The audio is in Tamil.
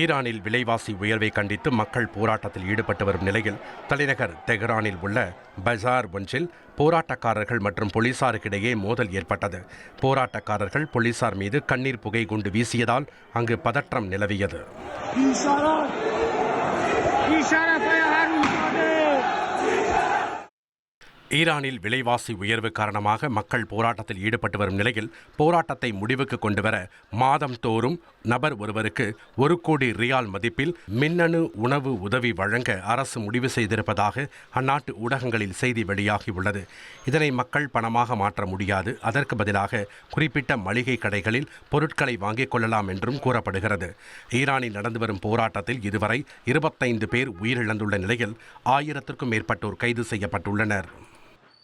ஈரானில் விலைவாசி உயர்வை கண்டித்து மக்கள் போராட்டத்தில் ஈடுபட்டு வரும் நிலையில் தலைநகர் தெஹ்ரானில் உள்ள பஜார் ஒன்றில் போராட்டக்காரர்கள் மற்றும் போலீசாருக்கிடையே மோதல் ஏற்பட்டது. போராட்டக்காரர்கள் போலீசார் மீது கண்ணீர் புகை குண்டு வீசியதால் அங்கு பதற்றம் நிலவியது. ஈரானில் விலைவாசி உயர்வு காரணமாக மக்கள் போராட்டத்தில் ஈடுபட்டு வரும் நிலையில் போராட்டத்தை முடிவுக்கு கொண்டுவர மாதம் தோறும் நபர் ஒருவருக்கு ஒரு கோடி ரியால் மதிப்பில் மின்னணு உணவு உதவி வழங்க அரசு முடிவு செய்திருப்பதாக அந்நாட்டு ஊடகங்களில் செய்தி வெளியாகியுள்ளது. இதனை மக்கள் பணமாக மாற்ற முடியாது. அதற்கு பதிலாக குறிப்பிட்ட மளிகை கடைகளில் பொருட்களை வாங்கிக் கொள்ளலாம் என்றும் கூறப்படுகிறது. ஈரானில் நடந்து வரும் போராட்டத்தில் இதுவரை இருபத்தைந்து பேர் உயிரிழந்துள்ள நிலையில் ஆயிரத்திற்கும் மேற்பட்டோர் கைது செய்யப்பட்டுள்ளனர்.